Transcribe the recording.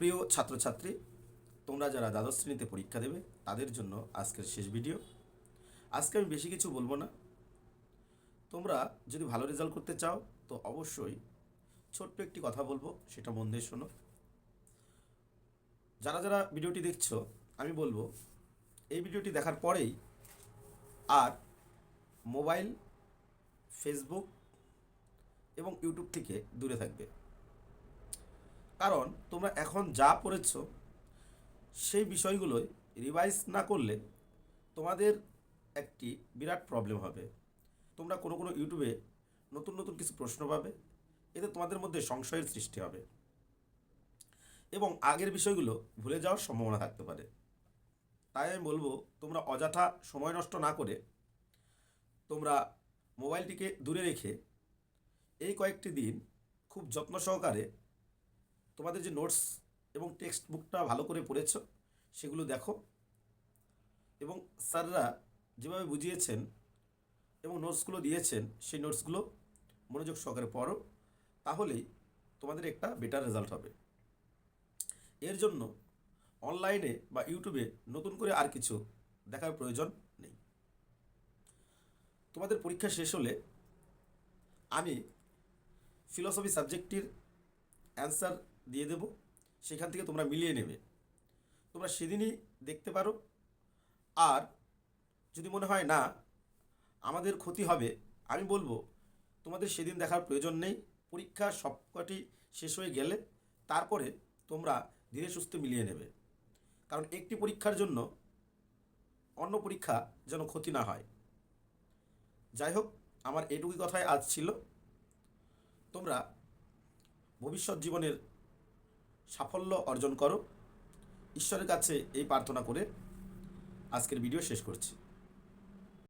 প্রিয় ছাত্রছাত্রী, তোমরা যারা দ্বাদশ শ্রেণীতে পরীক্ষা দেবে, তাদের জন্য আজকের শেষ ভিডিও। আজকে আমি বেশি কিছু বলব না। তোমরা যদি ভালো রেজাল্ট করতে চাও, তো অবশ্যই ছোট্ট একটি কথা বলব, সেটা মন দিয়ে শোনো। যারা যারা ভিডিওটি দেখছ, আমি বলব, এই ভিডিওটি দেখার পরেই আর মোবাইল ফেসবুক এবং ইউটিউব থেকে দূরে থাকবে। কারণ তোমরা এখন যা পড়েছ, সেই বিষয়গুলোই রিভাইজ না করলে তোমাদের একটি বিরাট প্রবলেম হবে। তোমরা কোনো কোনো ইউটিউবে নতুন নতুন কিছু প্রশ্ন পাবে, এতে তোমাদের মধ্যে সংশয়ের সৃষ্টি হবে। এবং আগের বিষয়গুলো ভুলে যাওয়ার সম্ভাবনা থাকতে পারে। তাই আমি বলব, তোমরা অযথা সময় নষ্ট না করে তোমরা মোবাইলটিকে দূরে রেখে এই কয়েকটি দিন খুব যত্ন সহকারে তোমাদের যে নোটস এবং টেক্সট বুকটা ভালো করে পড়েছ, সেগুলো দেখো। এবং স্যাররা যেভাবে বুঝিয়েছেন এবং নোটসগুলো দিয়েছেন, সেই নোটসগুলো মনোযোগ সহকারে পড়ো, তাহলেই তোমাদের একটা বেটার রেজাল্ট হবে। এর জন্য অনলাইনে বা ইউটিউবে নতুন করে আর কিছু দেখার প্রয়োজন নেই। তোমাদের পরীক্ষা শেষ হলে আমি ফিলসফি সাবজেক্টটির অ্যান্সার দিয়ে দেব, সেখান থেকে তোমরা মিলিয়ে নেবে। তোমরা সেদিনই দেখতে পারো। আর যদি মনে হয় না, আমাদের ক্ষতি হবে, আমি বলব, তোমাদের সেদিন দেখার প্রয়োজন নেই। পরীক্ষা সবকটি শেষ হয়ে গেলে তারপরে তোমরা ধীরে সুস্থে মিলিয়ে নেবে। কারণ একটি পরীক্ষার জন্য অন্য পরীক্ষা যেন ক্ষতি না হয়। যাই হোক, আমার এটুকুই কথাই আজ ছিল। তোমরা ভবিষ্যৎ জীবনের সাফল্য অর্জন করো। ঈশ্বরের কাছে এই প্রার্থনা করে আজকের ভিডিও শেষ করছি।